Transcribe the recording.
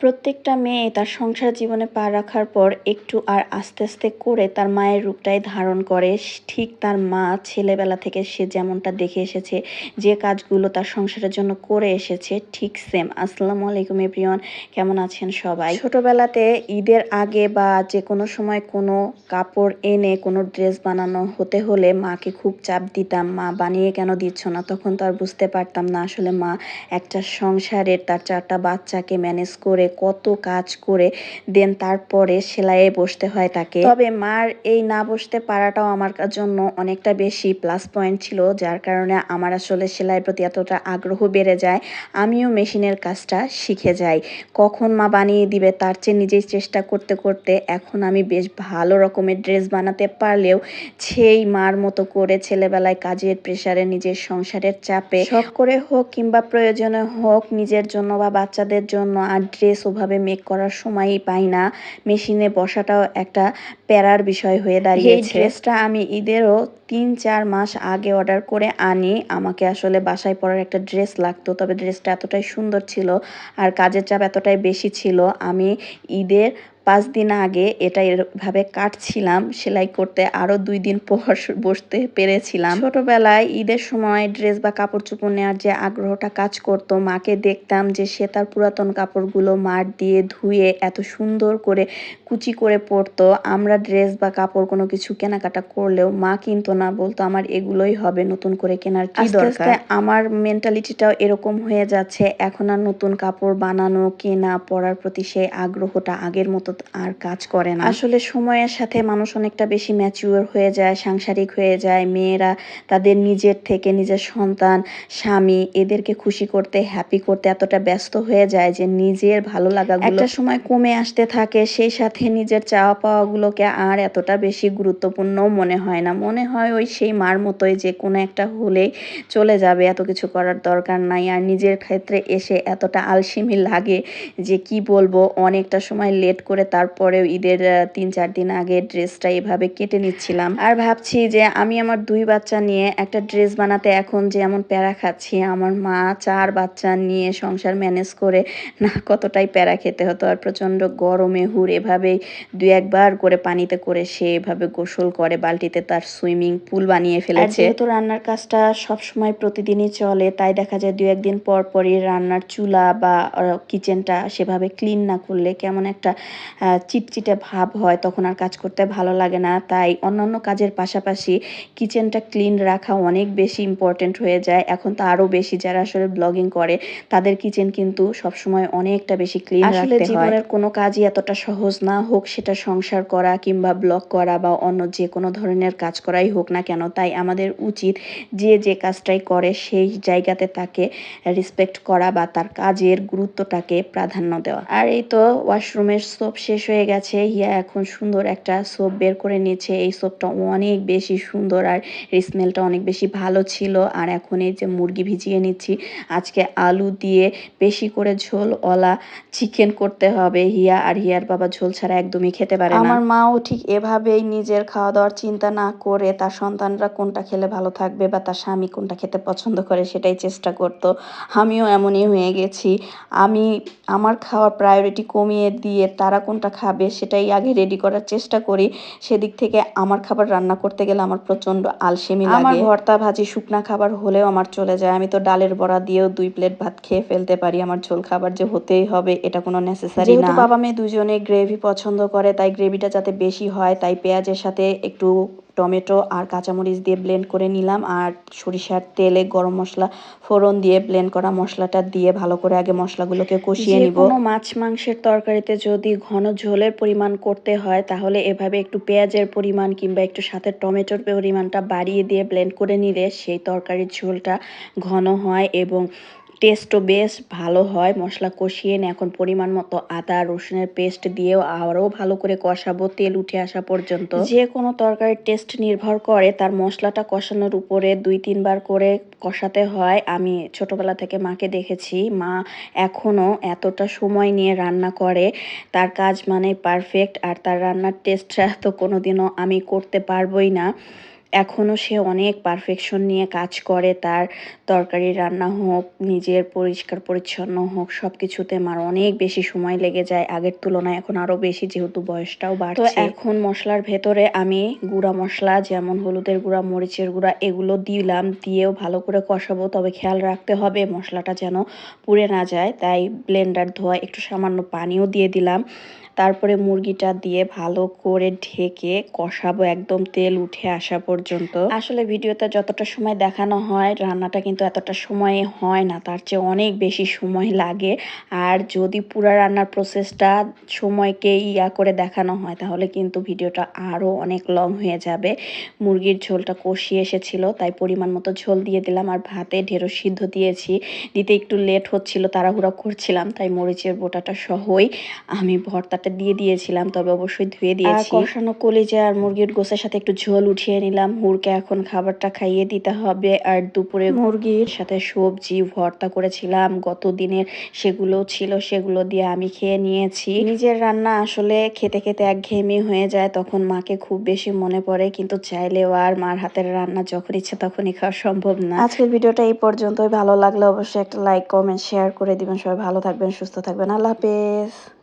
প্রত্যেকটা মেয়ে তার সংসার জীবনে পা রাখার পর একটু আর আস্তে আস্তে করে তার মায়ের রূপটাই ধারণ করে। ঠিক তার মা ছেলেবেলা থেকে সে যেমনটা দেখে এসেছে, যে কাজগুলো তার সংসারের জন্য করে এসেছে, ঠিক সেম আসসালামু আলাইকুম, এভরিওয়ান। কেমন আছেন সবাই? ছোটোবেলাতে ঈদের আগে বা যে কোনো সময় কোনো কাপড় এনে কোনো ড্রেস বানানো হতে হলে মাকে খুব চাপ দিতাম। মা, বানিয়ে কেন দিচ্ছ না? তখন তো আর বুঝতে পারতাম না আসলে মা একটা সংসারের তার চারটা বাচ্চাকে ম্যানেজ করে কত কাজ করে দেন তারপরে সেলাইয়ে বসতে হয় তাকে। তবে মার এই না বসতে পারাটাও আমার জন্য অনেকটা বেশি প্লাস পয়েন্ট ছিল যার কারণে আমার আসলে সেলাইয়ের প্রতি এতটা আগ্রহ বেড়ে যায়। আমিও মেশিনের কাজটা শিখে যাই। কখন মা বানিয়ে দিবে তার চেয়ে নিজেই চেষ্টা করতে করতে এখন আমি বেশ ভালো রকমের ড্রেস বানাতে পারলেও সেই মার মতো করে ছেলেবেলায় কাজের প্রেশারে নিজের সংসারের চাপে শখ করে হোক কিংবা প্রয়োজনে হোক নিজের জন্য বা বাচ্চাদের জন্য আর ড্রেস ওভাবে মেক করার সময়ই পাই না। মেশিনে বসাটাও একটা প্যারার বিষয় হয়ে দাঁড়িয়েছে। ড্রেসটা আমি ঈদেরও তিন চার মাস আগে অর্ডার করে আনি। আমাকে আসলে বাসায় পরার একটা ড্রেস লাগতো, তবে ড্রেসটা এতটাই সুন্দর ছিল আর কাজের চাপ এতটাই বেশি ছিল। আমি ঈদের পাঁচ দিন আগে এটা এভাবে কাটছিলাম সেলাই করতে আরও দুই দিন পর বসতে পেরেছিলাম। ছোটবেলায় ঈদের সময় ড্রেস বা কাপড় চোপড় নেওয়ার যে আগ্রহটা কাজ করতো মাকে দেখতাম যে সে তার পুরাতন কাপড়গুলো মার দিয়ে ধুয়ে এত সুন্দর করে কুচি করে পরতো। আমরা ড্রেস বা কাপড় কোনো কিছু কেনাকাটা করলেও মা কিনতো না বলতো আমার এগুলোই হবে নতুন করে কেনার কি দরকার? আমার মেন্টালিটিটাও এরকম হয়ে যাচ্ছে এখন আর নতুন কাপড় বানানো কেনা পরার প্রতি সেই আগ্রহটা আগের মতো আর কাজ করে না। আসলে সময়ের সাথে মানুষ অনেকটা বেশি ম্যাচিওর হয়ে যায় সাংসারিক হয়ে যায়। মেয়েরা তাদের নিজের থেকে নিজের সন্তান স্বামী এদেরকে খুশি করতে হ্যাপি করতে এতটা ব্যস্ত হয়ে যায় যে নিজের ভালো লাগা একটা সময় কমে আসতে থাকে সেই সাথে নিজের চাওয়া পাওয়াগুলোকে আর এতটা বেশি গুরুত্বপূর্ণ মনে হয় না। মনে হয় ওই সেই মার মতোই যে কোনো একটা হলে চলে যাবে এত কিছু করার দরকার নাই। আর নিজের ক্ষেত্রে এসে এতটা আলসেমি লাগে যে কি বলব অনেকটা সময় লেট করে তারপরেও ঈদের তিন চার দিন আগে ড্রেসটা এভাবে কেটে নিচ্ছিলাম। আর ভাবছি যে আমি আমার দুই বাচ্চা নিয়ে একটা ড্রেস বানাতে এখন যে এমন প্যারা খাচ্ছি আমার মা চার বাচ্চা নিয়ে সংসার ম্যানেজ করে না কতটাই প্যারা খেতে হতো। আর প্রচণ্ড গরমে হুর এভাবেই দু একবার করে পানিতে করে সে এভাবে গোসল করে বালতিতে তার সুইমিং পুল বানিয়ে ফেলেছে। যেহেতু রান্নার কাজটা সবসময় প্রতিদিনই চলে তাই দেখা যায় দু একদিন পর পরই রান্নার চুলা বা কিচেনটা সেভাবে ক্লিন না করলে কেমন একটা চিটচিটে ভাব হয় তখন আর কাজ করতে ভালো লাগে না। তাই অন্যান্য কাজের পাশাপাশি কিচেনটা ক্লিন রাখা অনেক বেশি ইম্পর্টেন্ট হয়ে যায়। এখন তো আরও বেশি যারা আসলে ব্লগিং করে তাদের কিচেন কিন্তু সবসময় অনেকটা বেশি ক্লিন আসলে জীবনের কোনো কাজই এতটা সহজ না হোক সেটা সংসার করা কিংবা ব্লগ করা বা অন্য যে কোনো ধরনের কাজ করাই হোক না কেন তাই আমাদের উচিত যে যে কাজটাই করে সেই জায়গাতে তাকে রেসপেক্ট করা বা তার কাজের গুরুত্বটাকে প্রাধান্য দেওয়া। আর এই তো ওয়াশরুমের সোপ শেষ হয়ে গেছে। হিয়া এখন সুন্দর একটা সোপ বের করে নিয়েছে। এই সোপটা অনেক বেশি সুন্দর আর স্মেলটা অনেক বেশি ভালো ছিল। আর এখন এই যে মুরগি ভিজিয়ে নিচ্ছি, আজকে আলু দিয়ে বেশি করে ঝোল ওলা চিকেন করতে হবে হিয়া। আর হিয়ার বাবা ঝোল ছাড়া একদমই খেতে পারে আমার মাও ঠিক এভাবেই নিজের খাওয়া দাওয়ার চিন্তা না করে তার সন্তানরা কোনটা খেলে ভালো থাকবে বা তার স্বামী কোনটা খেতে পছন্দ করে সেটাই চেষ্টা করতো। আমিও এমনই হয়ে গেছি। আমি আমার খাওয়ার প্রায়োরিটি কমিয়ে দিয়ে তারা কোনটা খাবে সেটাই আগে রেডি করার চেষ্টা করি। সেদিক থেকে আমার খাবার রান্না করতে গেলে আমার প্রচণ্ড আলসেমি লাগে। আমার ভর্তা ভাজি শুকনো খাবার হলেও আমার চলে যায়। আমি তো ডালের বড়া দিয়েও দুই প্লেট ভাত খেয়ে ফেলতে পারি। আমার ঝোল খাবার যে হতেই হবে এটা কোনো নেসেসারি না। বাবা মেয়ে দুজনে গ্রেভি পছন্দ করে তাই গ্রেভিটা যাতে বেশি হয় তাই পেঁয়াজের সাথে একটু টমেটো আর কাঁচামরিচ দিয়ে ব্লেন্ড করে নিলাম আর সরিষার তেলে গরম মশলা ফোড়ন দিয়ে ব্লেন্ড করা মশলাটা দিয়ে ভালো করে আগে মশলাগুলোকে কষিয়ে নিব। কোনো মাছ মাংসের তরকারিতে যদি ঘন ঝোলের পরিমাণ করতে হয় তাহলে এভাবে একটু পেঁয়াজের পরিমাণ কিংবা একটু সাথে টমেটোর পরিমাণটা বাড়িয়ে দিয়ে ব্লেন্ড করে নিলে সেই তরকারির ঝোলটা ঘন হয় এবং টেস্টও বেশ ভালো হয়। মশলা কষিয়ে নিয়ে এখন পরিমাণ মতো আদা, রসুনের পেস্ট দিয়েও আরও ভালো করে কষাবো তেল উঠে আসা পর্যন্ত। যে কোনো তরকারির টেস্ট নির্ভর করে, তার মশলাটা কষানোর উপরে দুই, তিনবার করে কষাতে হয়। আমি ছোটবেলা থেকে মাকে দেখেছি। মা এখনও এতটা সময় নিয়ে রান্না করে। তার কাজ মানে পারফেক্ট আর তার রান্নার টেস্টটা তো কোনোদিনও আমি করতে পারবোই না। এখনও সে অনেক পারফেকশন নিয়ে কাজ করে, তার তরকারি রান্না হোক, নিজের পরিষ্কার পরিচ্ছন্ন হোক সব কিছুতে আমার অনেক বেশি সময় লেগে যায়। আগের তুলনায় এখন আরও বেশি যেহেতু বয়সটাও বাড়ছে। এখন মশলার ভেতরে আমি গুঁড়া মশলা, যেমন হলুদের গুঁড়া, মরিচের গুঁড়া, এগুলো দিলাম, দিয়েও ভালো করে কষাবো। তবে খেয়াল রাখতে হবে মশলাটা যেন পুড়ে না যায়। তাই ব্লেন্ডার ধোয়া, একটু সামান্য পানিও দিয়ে দিলাম। তারপরে মুরগিটা দিয়ে ভালো করে ঢেকে কষাবো, একদম তেল উঠে আসা পর্যন্ত। আসলে ভিডিওতে যতটা সময় দেখানো হয়, রান্নাটা কিন্তু এতটা সময় হয় না, তার চেয়ে অনেক বেশি সময় লাগে। আর যদি পুরা রান্নার প্রসেসটা সময়কে ইয়া করে দেখানো হয়, তাহলে কিন্তু ভিডিওটা আরও অনেক লং হয়ে যাবে। মুরগির ঝোলটা কষিয়ে এসেছিল, তাই পরিমাণ মতো ঝোল দিয়ে দিলাম। আর ভাতে ঢেঁড়ো সিদ্ধ দিয়েছি। দিতে একটু লেট হচ্ছিল, তাড়াহুড়া করছিলাম, তাই মরিচের বোটাটা সহই আমি ভর্তাটা দিয়ে দিয়েছিলাম তবে অবশ্যই ধুয়ে দিয়েছি। কষানো কলিজা আর মুরগির গোসের সাথে একটু ঝোল উঠিয়ে নিলাম। হুড়কে এখন খাবারটা খাইয়ে দিতে হবে। আর দুপুরে মুরগির সাথে সবজি ভর্তা করেছিলাম। গত দিনের সেগুলো ছিল সেগুলো দিয়ে আমি খেয়ে নিয়েছি। নিজের রান্না আসলে খেতে খেতে একঘেয়েমি হয়ে যায় তখন মাকে খুব বেশি মনে পড়ে। কিন্তু চাইলেও আর মার হাতের রান্না যখন ইচ্ছে তখনই খাওয়া সম্ভব না। আজকের ভিডিওটা এই পর্যন্তই। ভালো লাগলে অবশ্যই একটা লাইক কমেন্ট শেয়ার করে দিবেন। সবাই ভালো থাকবেন সুস্থ থাকবেন। আল্লাহ হাফেজ।